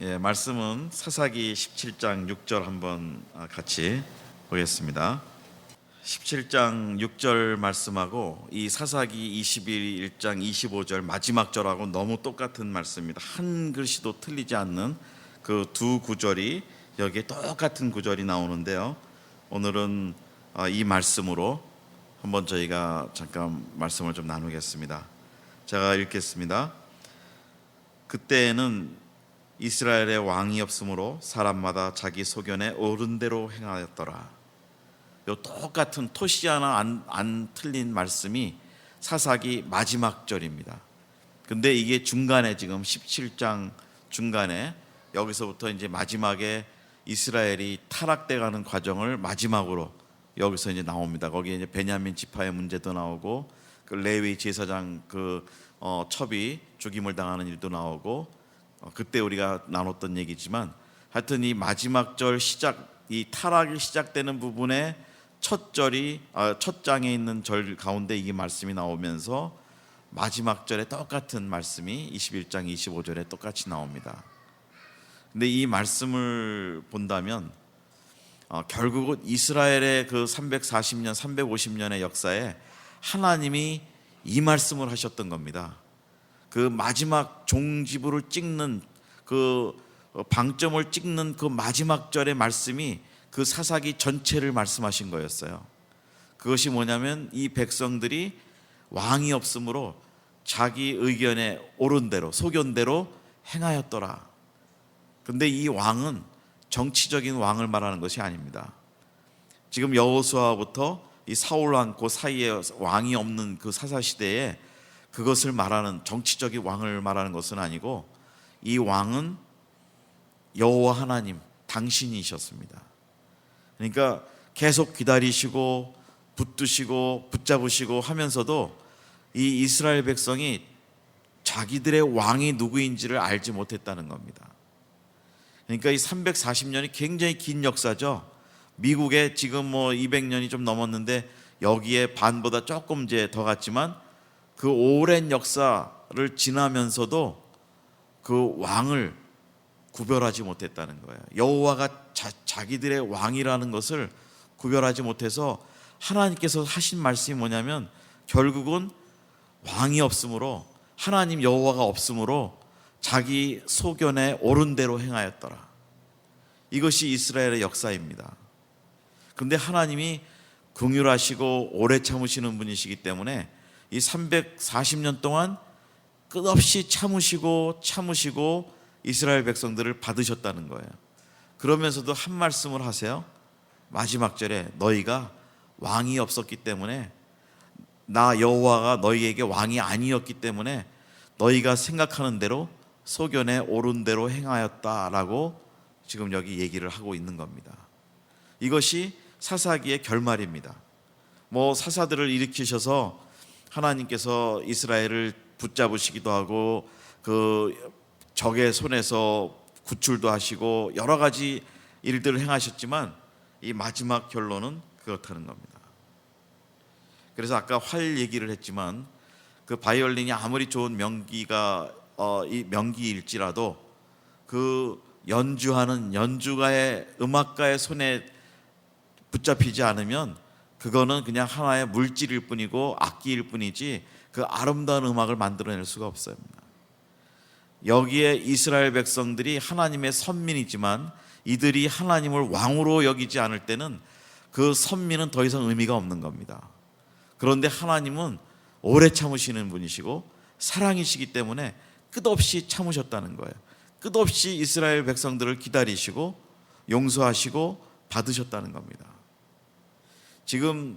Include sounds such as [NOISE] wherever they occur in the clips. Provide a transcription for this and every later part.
예, 말씀은 사사기 17장 6절 한번 아, 같이 보겠습니다. 17장 6절 말씀하고 이 사사기 21장 25절 마지막 절하고 너무 똑같은 말씀입니다. 한 글씨도 틀리지 않는 그 두 구절이 여기에 똑같은 구절이 나오는데요. 오늘은 아, 이 말씀으로 한번 저희가 잠깐 말씀을 좀 나누겠습니다. 제가 읽겠습니다. 그때에는 이스라엘의 왕이 없으므로 사람마다 자기 소견에 옳은 대로 행하였더라. 요 똑같은 토시 하나 안, 안 틀린 말씀이 사사기 마지막 절입니다. 근데 이게 중간에 지금 17장 중간에 여기서부터 이제 마지막에 이스라엘이 타락돼 가는 과정을 마지막으로 여기서 이제 나옵니다. 거기에 이제 베냐민 지파의 문제도 나오고 그 레위 제사장 그 어, 첩이 죽임을 당하는 일도 나오고 어, 그때 우리가 나눴던 얘기지만 하여튼 이 마지막 절 시작 이 타락이 시작되는 부분에 첫 절이 아, 첫 장에 있는 절 가운데 이 말씀이 나오면서 마지막 절에 똑같은 말씀이 21장 25절에 똑같이 나옵니다. 근데 이 말씀을 본다면 어, 결국은 이스라엘의 그 340년, 350년의 역사에 하나님이 이 말씀을 하셨던 겁니다. 그 마지막 종지부를 찍는 그 방점을 찍는 그 마지막 절의 말씀이 그 사사기 전체를 말씀하신 거였어요. 그것이 뭐냐면 이 백성들이 왕이 없으므로 자기 의견에 옳은 대로 소견대로 행하였더라. 근데 이 왕은 정치적인 왕을 말하는 것이 아닙니다. 지금 여호수아부터 이 사울 왕그 사이에 왕이 없는 그 사사 시대에 그것을 말하는 정치적인 왕을 말하는 것은 아니고 이 왕은 여호와 하나님 당신이셨습니다. 그러니까 계속 기다리시고 붙드시고 붙잡으시고 하면서도 이 이스라엘 백성이 자기들의 왕이 누구인지를 알지 못했다는 겁니다. 그러니까 이 340년이 굉장히 긴 역사죠. 미국에 지금 뭐 200년이 좀 넘었는데 여기에 반보다 조금 이제 더 갔지만 그 오랜 역사를 지나면서도 그 왕을 구별하지 못했다는 거예요. 여호와가 자, 기들의 왕이라는 것을 구별하지 못해서 하나님께서 하신 말씀이 뭐냐면 결국은 왕이 없으므로 하나님 여호와가 없으므로 자기 소견에 옳은 대로 행하였더라. 이것이 이스라엘의 역사입니다. 근데 하나님이 긍휼하시고 오래 참으시는 분이시기 때문에 이 340년 동안 끝없이 참으시고 참으시고 이스라엘 백성들을 받으셨다는 거예요. 그러면서도 한 말씀을 하세요. 마지막 절에 너희가 왕이 없었기 때문에 나 여호와가 너희에게 왕이 아니었기 때문에 너희가 생각하는 대로 소견에 옳은 대로 행하였다라고 지금 여기 얘기를 하고 있는 겁니다. 이것이 사사기의 결말입니다. 뭐 사사들을 일으키셔서 하나님께서 이스라엘을 붙잡으시기도 하고 그 적의 손에서 구출도 하시고 여러 가지 일들을 행하셨지만 이 마지막 결론은 그렇다는 겁니다. 그래서 아까 활 얘기를 했지만 그 바이올린이 아무리 좋은 명기가 어, 이 명기일지라도 그 연주하는 연주가의 음악가의 손에 붙잡히지 않으면 그거는 그냥 하나의 물질일 뿐이고 악기일 뿐이지 그 아름다운 음악을 만들어낼 수가 없습니다. 여기에 이스라엘 백성들이 하나님의 선민이지만 이들이 하나님을 왕으로 여기지 않을 때는 그 선민은 더 이상 의미가 없는 겁니다. 그런데 하나님은 오래 참으시는 분이시고 사랑이시기 때문에 끝없이 참으셨다는 거예요. 끝없이 이스라엘 백성들을 기다리시고 용서하시고 받으셨다는 겁니다. 지금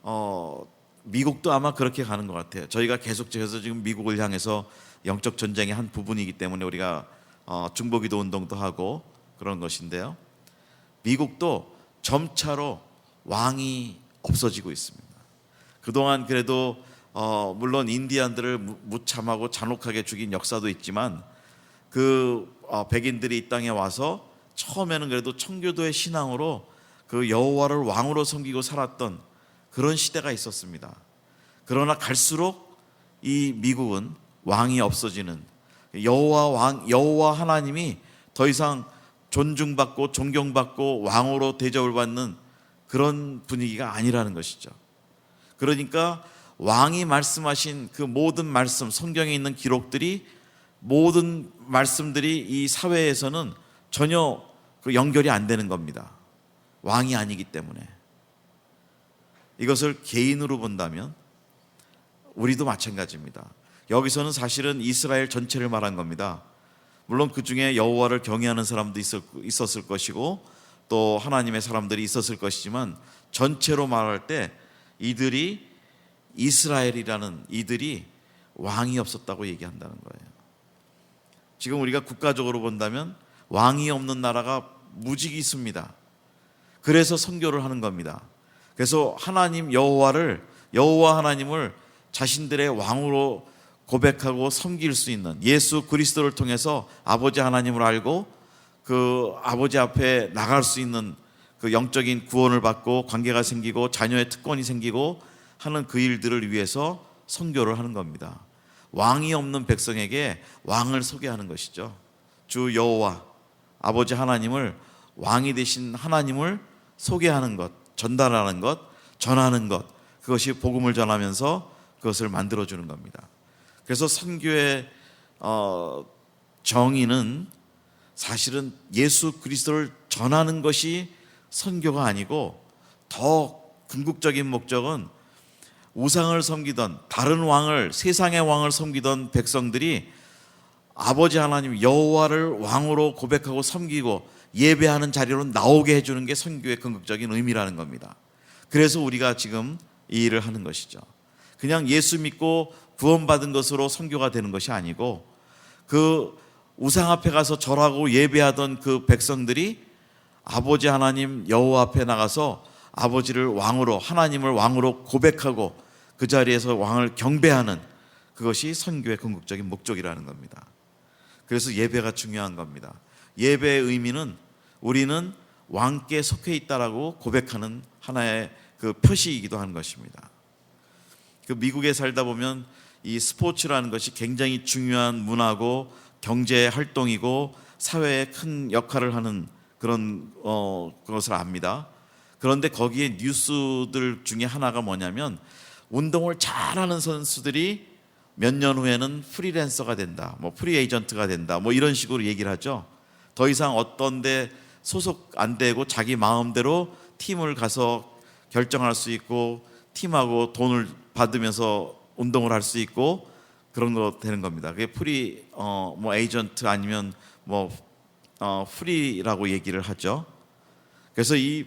어, 미국도 아마 그렇게 가는 것 같아요. 저희가 계속해서 지금 미국을 향해서 영적 전쟁의 한 부분이기 때문에 우리가 어, 중보기도 운동도 하고 그런 것인데요. 미국도 점차로 왕이 없어지고 있습니다. 그동안 그래도 어, 물론 인디안들을 무참하고 잔혹하게 죽인 역사도 있지만 그 어, 백인들이 이 땅에 와서 처음에는 그래도 청교도의 신앙으로 그 여호와를 왕으로 섬기고 살았던 그런 시대가 있었습니다. 그러나 갈수록 이 미국은 왕이 없어지는 여호와 왕 여호와 하나님이 더 이상 존중받고 존경받고 왕으로 대접을 받는 그런 분위기가 아니라는 것이죠. 그러니까 왕이 말씀하신 그 모든 말씀, 성경에 있는 기록들이 모든 말씀들이 이 사회에서는 전혀 그 연결이 안 되는 겁니다. 왕이 아니기 때문에. 이것을 개인으로 본다면 우리도 마찬가지입니다. 여기서는 사실은 이스라엘 전체를 말한 겁니다. 물론 그 중에 여호와를 경외하는 사람도 있었을 것이고 또 하나님의 사람들이 있었을 것이지만 전체로 말할 때 이들이 이스라엘이라는 이들이 왕이 없었다고 얘기한다는 거예요. 지금 우리가 국가적으로 본다면 왕이 없는 나라가 무지개 있습니다. 그래서 선교를 하는 겁니다. 그래서 하나님 여호와를 여호와 하나님을 자신들의 왕으로 고백하고 섬길 수 있는 예수 그리스도를 통해서 아버지 하나님을 알고 그 아버지 앞에 나갈 수 있는 그 영적인 구원을 받고 관계가 생기고 자녀의 특권이 생기고 하는 그 일들을 위해서 선교를 하는 겁니다. 왕이 없는 백성에게 왕을 소개하는 것이죠. 주 여호와 아버지 하나님을 왕이 되신 하나님을 소개하는 것, 전달하는 것, 전하는 것 그것이 복음을 전하면서 그것을 만들어 주는 겁니다. 그래서 선교의 어, 정의는 사실은 예수 그리스도를 전하는 것이 선교가 아니고 더 궁극적인 목적은 우상을 섬기던 다른 왕을 세상의 왕을 섬기던 백성들이 아버지 하나님 여호와를 왕으로 고백하고 섬기고 예배하는 자리로 나오게 해주는 게 선교의 궁극적인 의미라는 겁니다. 그래서 우리가 지금 이 일을 하는 것이죠. 그냥 예수 믿고 구원받은 것으로 선교가 되는 것이 아니고 그 우상 앞에 가서 절하고 예배하던 그 백성들이 아버지 하나님 여호와 앞에 나가서 아버지를 왕으로 하나님을 왕으로 고백하고 그 자리에서 왕을 경배하는 그것이 선교의 궁극적인 목적이라는 겁니다. 그래서 예배가 중요한 겁니다. 예배의 의미는 우리는 왕께 속해 있다라고 고백하는 하나의 그 표시이기도 한 것입니다. 그 미국에 살다 보면 이 스포츠라는 것이 굉장히 중요한 문화고 경제 활동이고 사회에 큰 역할을 하는 그런 어 그것을 압니다. 그런데 거기에 뉴스들 중에 하나가 뭐냐면 운동을 잘하는 선수들이 몇 년 후에는 프리랜서가 된다, 뭐 프리 에이전트가 된다, 뭐 이런 식으로 얘기를 하죠. 더 이상 어떤데 소속 안 되고 자기 마음대로 팀을 가서 결정할 수 있고 팀하고 돈을 받으면서 운동을 할 수 있고 그런 거 되는 겁니다. 그게 프리 어 뭐 에이전트 아니면 뭐 어, 프리라고 얘기를 하죠. 그래서 이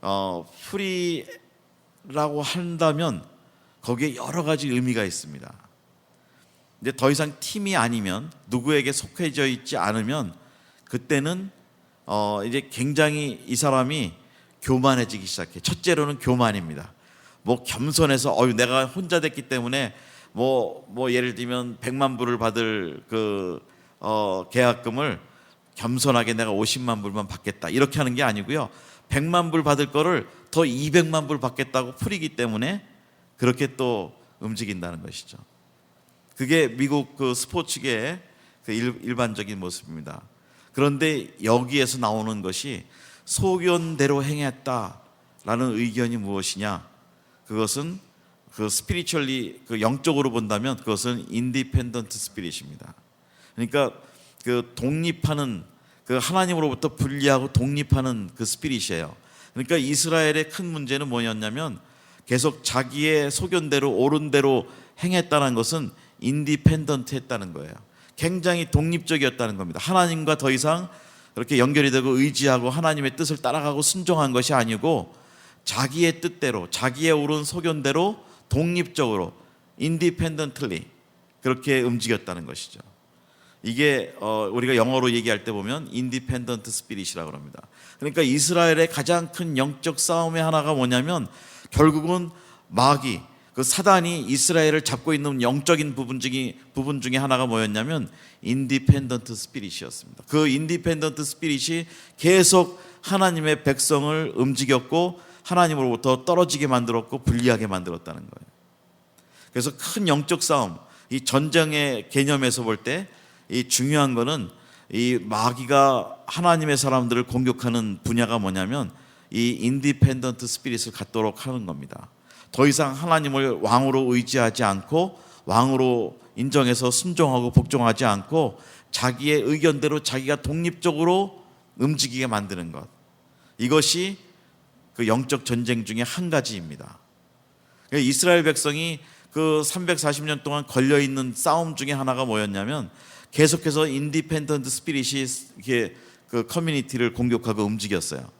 어 프리라고 한다면 거기에 여러 가지 의미가 있습니다. 근데 더 이상 팀이 아니면 누구에게 속해져 있지 않으면 그때는 어 이제 굉장히 이 사람이 교만해지기 시작해. 첫째로는 교만입니다. 뭐 겸손해서 어유 내가 혼자 됐기 때문에 뭐뭐 예를 들면 100만 불을 받을 그 어 계약금을 겸손하게 내가 50만 불만 받겠다. 이렇게 하는 게 아니고요. 100만 불 받을 거를 더 200만 불 받겠다고 풀이기 때문에 그렇게 또 움직인다는 것이죠. 그게 미국 그 스포츠계의 그 일, 반적인 모습입니다. 그런데 여기에서 나오는 것이 소견대로 행했다라는 의견이 무엇이냐? 그것은 그 스피리추얼리 그 영적으로 본다면 그것은 인디펜던트 스피릿입니다. 그러니까 그 독립하는 그 하나님으로부터 분리하고 독립하는 그 스피릿이에요. 그러니까 이스라엘의 큰 문제는 뭐였냐면 계속 자기의 소견대로 옳은 대로 행했다는 것은 인디펜던트 했다는 거예요. 굉장히 독립적이었다는 겁니다. 하나님과 더 이상 그렇게 연결이 되고 의지하고 하나님의 뜻을 따라가고 순종한 것이 아니고 자기의 뜻대로 자기의 옳은 소견대로 독립적으로 인디펜던틀리 그렇게 움직였다는 것이죠. 이게 어, 우리가 영어로 얘기할 때 보면 인디펜던트 스피릿이라고 합니다. 그러니까 이스라엘의 가장 큰 영적 싸움의 하나가 뭐냐면 결국은 마귀 그 사단이 이스라엘을 잡고 있는 영적인 부분 중에 부분 중에 하나가 뭐였냐면 인디펜던트 스피릿이었습니다. 그 인디펜던트 스피릿이 계속 하나님의 백성을 움직였고 하나님으로부터 떨어지게 만들었고 불리하게 만들었다는 거예요. 그래서 큰 영적 싸움, 이 전쟁의 개념에서 볼 때 이 중요한 거는 이 마귀가 하나님의 사람들을 공격하는 분야가 뭐냐면 이 인디펜던트 스피릿을 갖도록 하는 겁니다. 더 이상 하나님을 왕으로 의지하지 않고 왕으로 인정해서 순종하고 복종하지 않고 자기의 의견대로 자기가 독립적으로 움직이게 만드는 것. 이것이 그 영적 전쟁 중에 한 가지입니다. 그러니까 이스라엘 백성이 그 340년 동안 걸려 있는 싸움 중에 하나가 뭐였냐면 계속해서 인디펜던트 스피릿이 그 커뮤니티를 공격하고 움직였어요.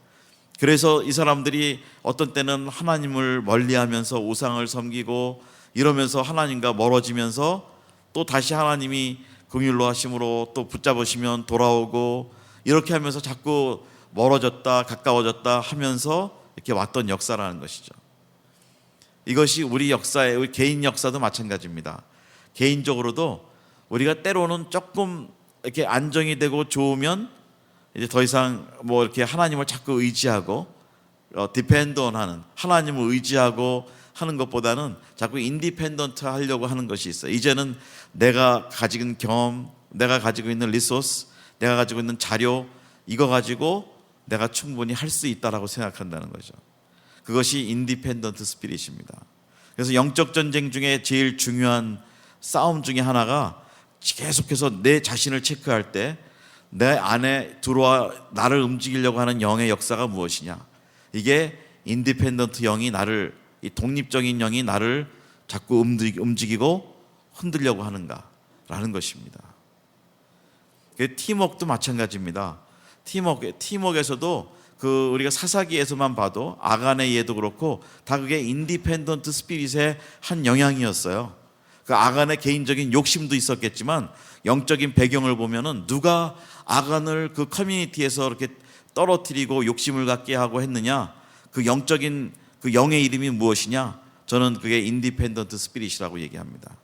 그래서 이 사람들이 어떤 때는 하나님을 멀리하면서 우상을 섬기고 이러면서 하나님과 멀어지면서 또 다시 하나님이 긍휼로 하심으로 또 붙잡으시면 돌아오고 이렇게 하면서 자꾸 멀어졌다 가까워졌다 하면서 이렇게 왔던 역사라는 것이죠. 이것이 우리 역사의 우리 개인 역사도 마찬가지입니다. 개인적으로도 우리가 때로는 조금 이렇게 안정이 되고 좋으면 이제 더 이상 뭐 이렇게 하나님을 자꾸 의지하고 어, 디펜던 하는 하나님을 의지하고 하는 것보다는 자꾸 인디펜던트 하려고 하는 것이 있어요. 이제는 내가 가지고 있는 경험, 내가 가지고 있는 리소스, 내가 가지고 있는 자료 이거 가지고 내가 충분히 할 수 있다라고 생각한다는 거죠. 그것이 인디펜던트 스피릿입니다. 그래서 영적 전쟁 중에 제일 중요한 싸움 중에 하나가 계속해서 내 자신을 체크할 때 내 안에 들어와 나를 움직이려고 하는 영의 역사가 무엇이냐? 이게 인디펜던트 영이 나를 이 독립적인 영이 나를 자꾸 움직- 움직이고 흔들려고 하는가라는 것입니다. 그 팀워크도 마찬가지입니다. 팀워크 팀워크에서도 그 우리가 사사기에서만 봐도 아간의 예도 그렇고 다 그게 인디펜던트 스피릿의 한 영향이었어요. 그 아간의 개인적인 욕심도 있었겠지만 영적인 배경을 보면은 누가 아간을 그 커뮤니티에서 이렇게 떨어뜨리고 욕심을 갖게 하고 했느냐? 그 영적인 그 영의 이름이 무엇이냐? 저는 그게 인디펜던트 스피릿이라고 얘기합니다.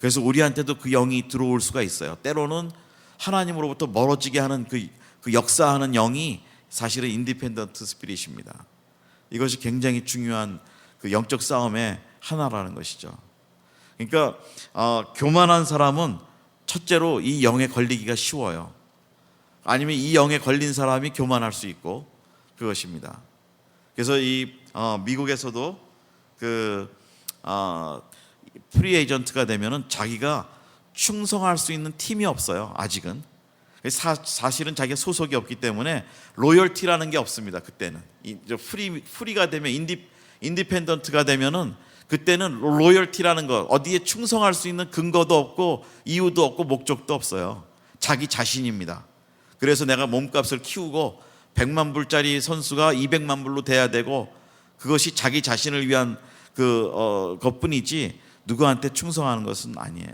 그래서 우리한테도 그 영이 들어올 수가 있어요. 때로는 하나님으로부터 멀어지게 하는 그, 그 역사하는 영이 사실은 인디펜던트 스피릿입니다. 이것이 굉장히 중요한 그 영적 싸움의 하나라는 것이죠. 그러니까 어, 교만한 사람은 첫째로 이 영에 걸리기가 쉬워요. 아니면 이 영에 걸린 사람이 교만할 수 있고 그것입니다. 그래서 이 어, 미국에서도 그 어, 프리 에이전트가 되면은 자기가 충성할 수 있는 팀이 없어요. 아직은 사, 사실은 자기가 소속이 없기 때문에 로열티라는 게 없습니다. 그때는 이, 저 프리 프리가 되면 인디 인디펜던트가 되면은 그때는 로열티라는 것 어디에 충성할 수 있는 근거도 없고 이유도 없고 목적도 없어요. 자기 자신입니다. 그래서 내가 몸값을 키우고 100만 불짜리 선수가 200만 불로 돼야 되고 그것이 자기 자신을 위한 그 어, 것뿐이지 누구한테 충성하는 것은 아니에요.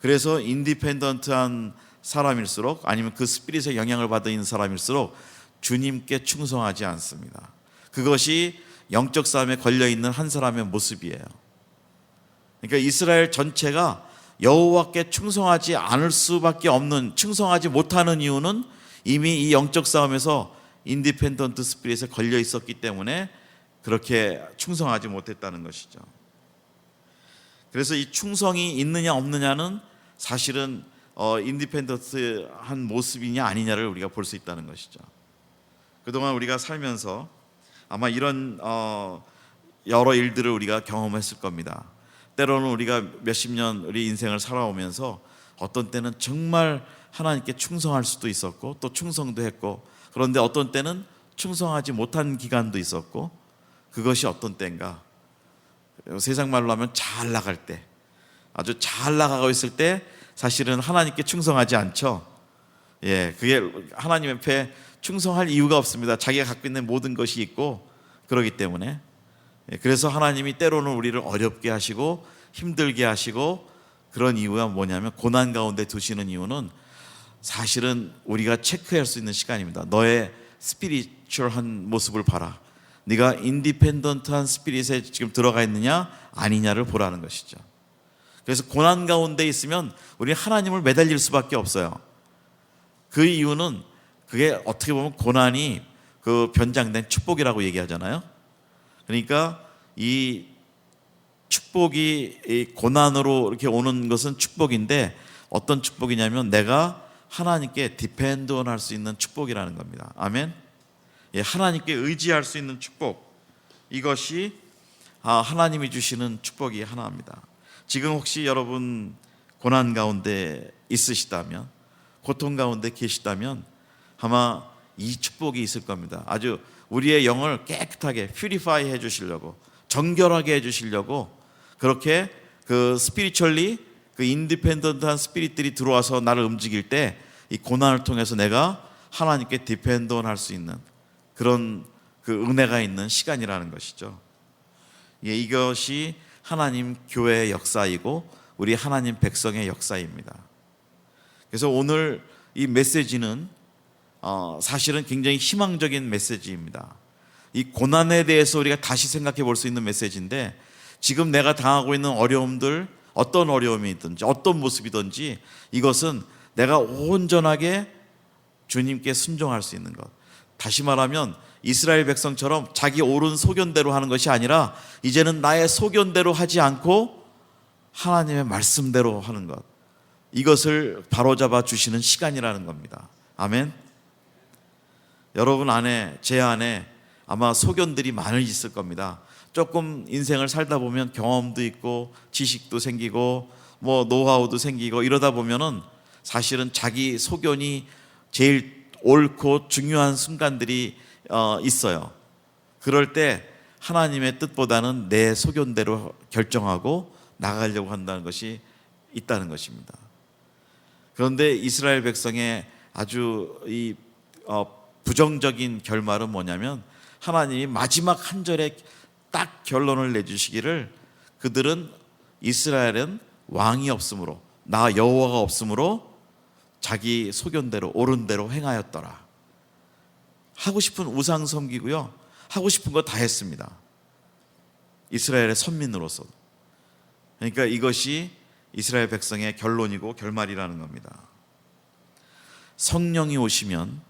그래서 인디펜던트한 사람일수록 아니면 그 스피릿의 영향을 받은 사람일수록 주님께 충성하지 않습니다. 그것이 영적 싸움에 걸려 있는 한 사람의 모습이에요. 그러니까 이스라엘 전체가 여호와께 충성하지 않을 수밖에 없는 충성하지 못하는 이유는 이미 이 영적 싸움에서 인디펜던트 스피릿에 걸려 있었기 때문에 그렇게 충성하지 못했다는 것이죠. 그래서 이 충성이 있느냐 없느냐는 사실은 어, 인디펜던트한 모습이냐 아니냐를 우리가 볼 수 있다는 것이죠. 그동안 우리가 살면서 아마 이런 어, 여러 일들을 우리가 경험했을 겁니다. 때로는 우리가 몇십 년 우리 인생을 살아오면서 어떤 때는 정말 하나님께 충성할 수도 있었고 또 충성도 했고 그런데 어떤 때는 충성하지 못한 기간도 있었고 그것이 어떤 때인가 세상 말로 하면 잘 나갈 때 아주 잘 나가고 있을 때 사실은 하나님께 충성하지 않죠. 예, 그게 하나님 앞에 충성할 이유가 없습니다. 자기가 갖고 있는 모든 것이 있고 그러기 때문에 예, 그래서 하나님이 때로는 우리를 어렵게 하시고 힘들게 하시고 그런 이유가 뭐냐면 고난 가운데 두시는 이유는 사실은 우리가 체크할 수 있는 시간입니다. 너의 스피리추얼한 모습을 봐라. 네가 인디펜던트한 스피릿에 지금 들어가 있느냐 아니냐를 보라는 것이죠. 그래서 고난 가운데 있으면 우리 하나님을 매달릴 수밖에 없어요. 그 이유는 그게 어떻게 보면 고난이 그 변장된 축복이라고 얘기하잖아요. 그러니까 이 축복이 이 고난으로 이렇게 오는 것은 축복인데 어떤 축복이냐면 내가 하나님께 디펜드온 할수 있는 축복이라는 겁니다. 아멘. 예, 하나님께 의지할 수 있는 축복. 이것이 아, 하나님이 주시는 축복이 하나입니다. 지금 혹시 여러분 고난 가운데 있으시다면 고통 가운데 계시다면 아마 이 축복이 있을 겁니다. 아주 우리의 영을 깨끗하게 퓨리파이 해 주시려고 정결하게 해 주시려고 그렇게 그 스피리추얼리 그 인디펜던트한 스피릿들이 들어와서 나를 움직일 때 이 고난을 통해서 내가 하나님께 디펜던 할 수 있는 그런 그 은혜가 있는 시간이라는 것이죠. 예, 이것이 하나님 교회의 역사이고 우리 하나님 백성의 역사입니다. 그래서 오늘 이 메시지는 어, 사실은 굉장히 희망적인 메시지입니다. 이 고난에 대해서 우리가 다시 생각해 볼 수 있는 메시지인데 지금 내가 당하고 있는 어려움들 어떤 어려움이든지 어떤 모습이든지 이것은 내가 온전하게 주님께 순종할 수 있는 것. 다시 말하면 이스라엘 백성처럼 자기 옳은 소견대로 하는 것이 아니라 이제는 나의 소견대로 하지 않고 하나님의 말씀대로 하는 것. 이것을 바로잡아 주시는 시간이라는 겁니다. 아멘. 여러분 안에 제 안에 아마 소견들이 많이 있을 겁니다. 조금 인생을 살다 보면 경험도 있고 지식도 생기고 뭐 노하우도 생기고 이러다 보면은 사실은 자기 소견이 제일 옳고 중요한 순간들이 어, 있어요. 그럴 때 하나님의 뜻보다는 내 소견대로 결정하고 나가려고 한다는 것이 있다는 것입니다. 그런데 이스라엘 백성의 아주 이 어, 부정적인 결말은 뭐냐면 하나님이 마지막 한 절에 딱 결론을 내주시기를 그들은 이스라엘은 왕이 없으므로 나 여호와가 없으므로 자기 소견대로 옳은 대로 행하였더라. 하고 싶은 우상 섬기고요. 하고 싶은 거 다 했습니다. 이스라엘의 선민으로서. 그러니까 이것이 이스라엘 백성의 결론이고 결말이라는 겁니다. 성령이 오시면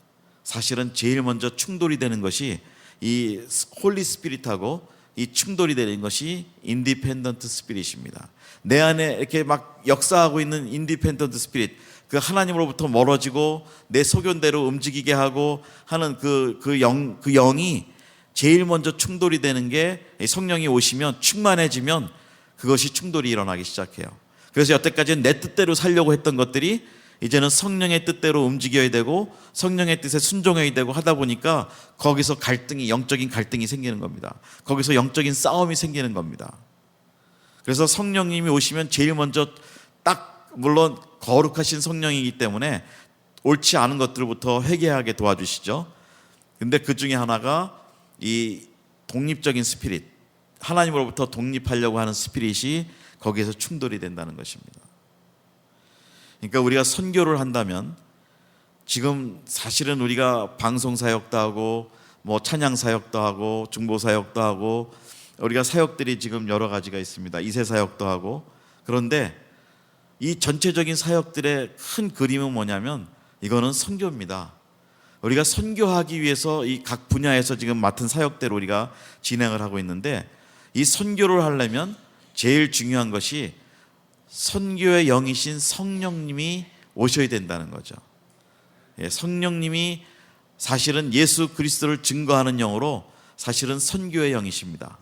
사실은 제일 먼저 충돌이 되는 것이 이 홀리 스피릿하고 이 충돌이 되는 것이 인디펜던트 스피릿입니다. 내 안에 이렇게 막 역사하고 있는 인디펜던트 스피릿, 그 하나님으로부터 멀어지고 내 소견대로 움직이게 하고 하는 그 그 영그 영이 제일 먼저 충돌이 되는 게 성령이 오시면 충만해지면 그것이 충돌이 일어나기 시작해요. 그래서 여태까지는 내 뜻대로 살려고 했던 것들이 이제는 성령의 뜻대로 움직여야 되고 성령의 뜻에 순종해야 되고 하다 보니까 거기서 갈등이 영적인 갈등이 생기는 겁니다. 거기서 영적인 싸움이 생기는 겁니다. 그래서 성령님이 오시면 제일 먼저 딱 물론 거룩하신 성령이기 때문에 옳지 않은 것들부터 회개하게 도와주시죠. 근데 그 중에 하나가 이 독립적인 스피릿, 하나님으로부터 독립하려고 하는 스피릿이 거기에서 충돌이 된다는 것입니다. 그러니까 우리가 선교를 한다면 지금 사실은 우리가 방송 사역도 하고 뭐 찬양 사역도 하고 중보 사역도 하고 우리가 사역들이 지금 여러 가지가 있습니다. 이세 사역도 하고 그런데 이 전체적인 사역들의 큰 그림은 뭐냐면 이거는 선교입니다. 우리가 선교하기 위해서 이 각 분야에서 지금 맡은 사역대로 우리가 진행을 하고 있는데 이 선교를 하려면 제일 중요한 것이 선교의 영이신 성령님이 오셔야 된다는 거죠. 예, 성령님이 사실은 예수 그리스도를 증거하는 영으로 사실은 선교의 영이십니다.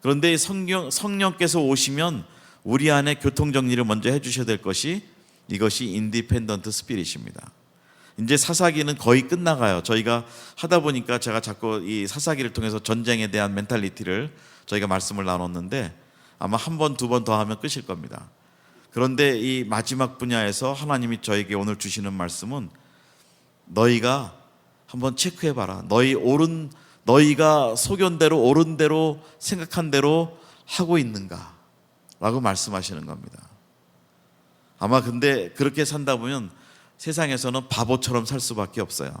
그런데 성령, 성령께서 오시면 우리 안에 교통 정리를 먼저 해주셔야 될 것이 이것이 인디펜던트 스피릿입니다. 이제 사사기는 거의 끝나가요. 저희가 하다 보니까 제가 자꾸 이 사사기를 통해서 전쟁에 대한 멘탈리티를 저희가 말씀을 나눴는데 아마 한 번, 두 번 더 하면 끝일 겁니다. 그런데 이 마지막 분야에서 하나님이 저에게 오늘 주시는 말씀은 너희가 한번 체크해 봐라. 너희 옳은 너희가 소견 대로 옳은 대로 생각한 대로 하고 있는가? 라고 말씀하시는 겁니다. 아마 근데 그렇게 산다 보면 세상에서는 바보처럼 살 수밖에 없어요.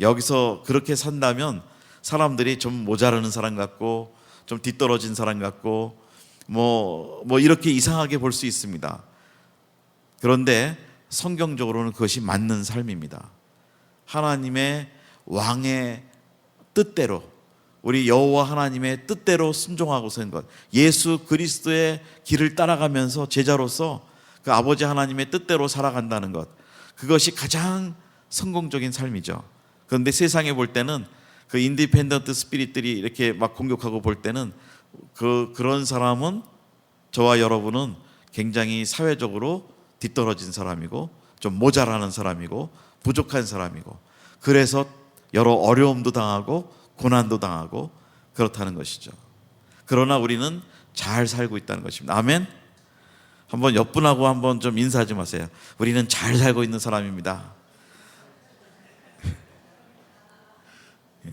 여기서 그렇게 산다면 사람들이 좀 모자라는 사람 같고 좀 뒤떨어진 사람 같고 뭐, 뭐 이렇게 이상하게 볼 수 있습니다. 그런데 성경적으로는 그것이 맞는 삶입니다. 하나님의 왕의 뜻대로 우리 여호와 하나님의 뜻대로 순종하고 선 것. 예수 그리스도의 길을 따라가면서 제자로서 그 아버지 하나님의 뜻대로 살아간다는 것. 그것이 가장 성공적인 삶이죠. 그런데 세상에 볼 때는 그 인디펜던트 스피릿들이 이렇게 막 공격하고 볼 때는 그 그런 사람은 저와 여러분은 굉장히 사회적으로 뒤떨어진 사람이고 좀 모자라는 사람이고 부족한 사람이고 그래서 여러 어려움도 당하고 고난도 당하고 그렇다는 것이죠. 그러나 우리는 잘 살고 있다는 것입니다. 아멘. 한번 옆분하고 한번 좀 인사 좀 하세요. 우리는 잘 살고 있는 사람입니다. [LAUGHS] 예.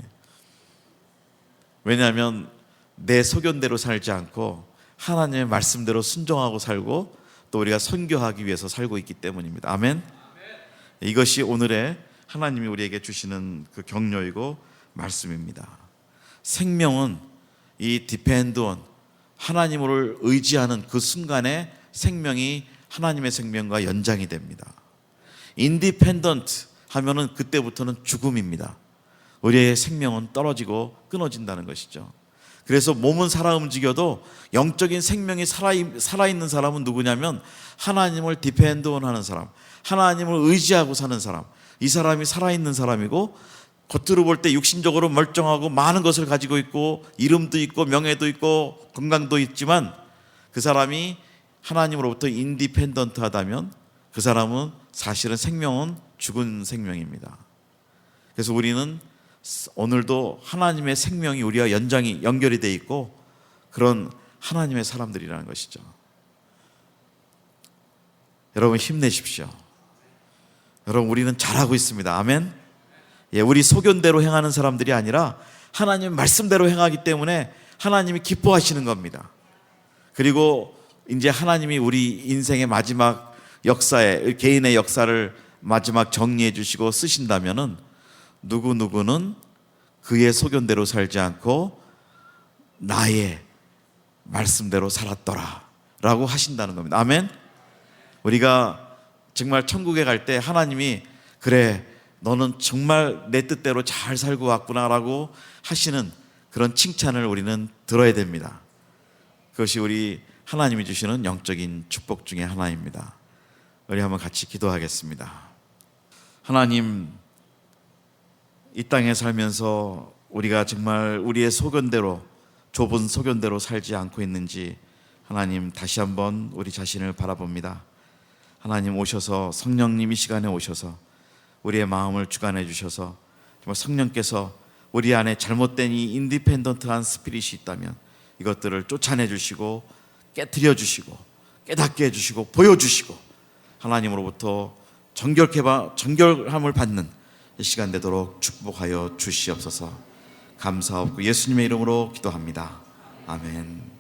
왜냐하면 내 소견대로 살지 않고 하나님의 말씀대로 순종하고 살고 또 우리가 선교하기 위해서 살고 있기 때문입니다. 아멘. 이것이 오늘의 하나님이 우리에게 주시는 그 격려이고 말씀입니다. 생명은 이 디펜드 온 하나님을 의지하는 그 순간에 생명이 하나님의 생명과 연장이 됩니다. 인디펜던트 하면은 그때부터는 죽음입니다. 우리의 생명은 떨어지고 끊어진다는 것이죠. 그래서 몸은 살아 움직여도 영적인 생명이 살아, 살아있는 사람은 누구냐면 하나님을 디펜드 온 하는 사람, 하나님을 의지하고 사는 사람, 이 사람이 살아있는 사람이고 겉으로 볼 때 육신적으로 멀쩡하고 많은 것을 가지고 있고 이름도 있고 명예도 있고 건강도 있지만 그 사람이 하나님으로부터 인디펜던트 하다면 그 사람은 사실은 생명은 죽은 생명입니다. 그래서 우리는 오늘도 하나님의 생명이 우리와 연장이 연결이 돼 있고 그런 하나님의 사람들이라는 것이죠. 여러분 힘내십시오. 여러분 우리는 잘하고 있습니다. 아멘. 예, 우리 소견대로 행하는 사람들이 아니라 하나님 말씀대로 행하기 때문에 하나님이 기뻐하시는 겁니다. 그리고 이제 하나님이 우리 인생의 마지막 역사에 개인의 역사를 마지막 정리해 주시고 쓰신다면은 누구 누구는 그의 소견대로 살지 않고 나의 말씀대로 살았더라 라고 하신다는 겁니다. 아멘. 우리가 정말 천국에 갈 때 하나님이 그래 너는 정말 내 뜻대로 잘 살고 왔구나 라고 하시는 그런 칭찬을 우리는 들어야 됩니다. 그것이 우리 하나님이 주시는 영적인 축복 중의 하나입니다. 우리 한번 같이 기도하겠습니다. 하나님, 이 땅에 살면서 우리가 정말 우리의 소견대로 좁은 소견대로 살지 않고 있는지 하나님 다시 한번 우리 자신을 바라봅니다. 하나님 오셔서 성령님 이 시간에 오셔서 우리의 마음을 주관해 주셔서 정말 성령께서 우리 안에 잘못된 이 인디펜던트한 스피릿이 있다면 이것들을 쫓아내 주시고 깨뜨려 주시고 깨닫게 해 주시고 보여 주시고 하나님으로부터 정결케 정결함을 받는 이 시간 되도록 축복하여 주시옵소서. 감사하고 예수님의 이름으로 기도합니다. 아멘.